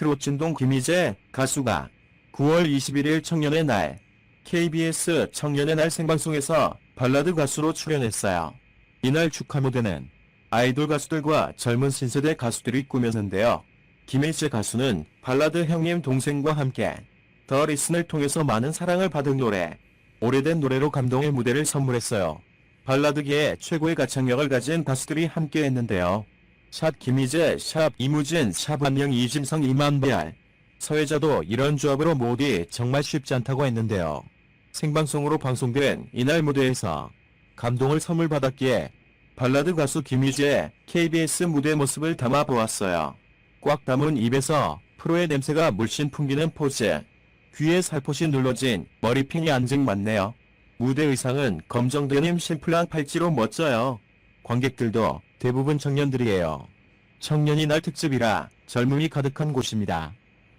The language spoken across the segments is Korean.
트롯진동 김희재 가수가 9월 21일 청년의 날 KBS 청년의 날 생방송에서 발라드 가수로 출연했어요. 이날 축하 무대는 아이돌 가수들과 젊은 신세대 가수들이 꾸몄는데요. 김혜재 가수는 발라드 형님 동생과 함께 더 리슨을 통해서 많은 사랑을 받은 노래, 오래된 노래로 감동의 무대를 선물했어요. 발라드계의 최고의 가창력을 가진 가수들이 함께 했는데요. 샷 김희재, 샵 이무진, 샵 안녕 이진성 이만배알, 서혜자도 이런 조합으로 모디 정말 쉽지 않다고 했는데요. 생방송으로 방송된 이날 무대에서 감동을 선물 받았기에 발라드 가수 김희재의 KBS 무대 모습을 담아 보았어요. 꽉 담은 입에서 프로의 냄새가 물씬 풍기는 포즈. 귀에 살포시 눌러진 머리핀이 안증맞네요. 무대 의상은 검정 데님 심플한 팔찌로 멋져요. 관객들도 대부분 청년들이에요. 청년이 날 특집이라 젊음이 가득한 곳입니다.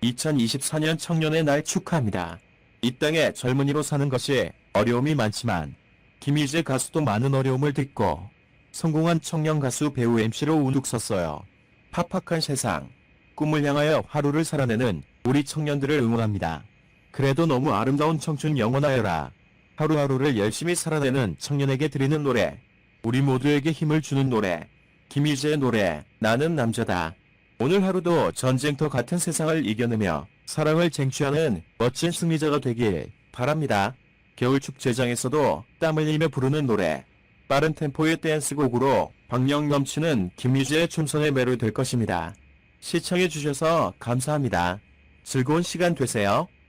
2024년 청년의 날 축하합니다. 이 땅에 젊은이로 사는 것이 어려움이 많지만 김희재 가수도 많은 어려움을 딛고 성공한 청년 가수 배우 MC로 우뚝 섰어요. 팍팍한 세상, 꿈을 향하여 하루를 살아내는 우리 청년들을 응원합니다. 그래도 너무 아름다운 청춘 영원하여라. 하루하루를 열심히 살아내는 청년에게 드리는 노래. 우리 모두에게 힘을 주는 노래. 김희재의 노래, 나는 남자다. 오늘 하루도 전쟁터 같은 세상을 이겨내며 사랑을 쟁취하는 멋진 승리자가 되길 바랍니다. 겨울 축제장에서도 땀 흘리며 부르는 노래. 빠른 템포의 댄스곡으로 박력 넘치는 김희재의 춤선에 매료될 것입니다. 시청해주셔서 감사합니다. 즐거운 시간 되세요.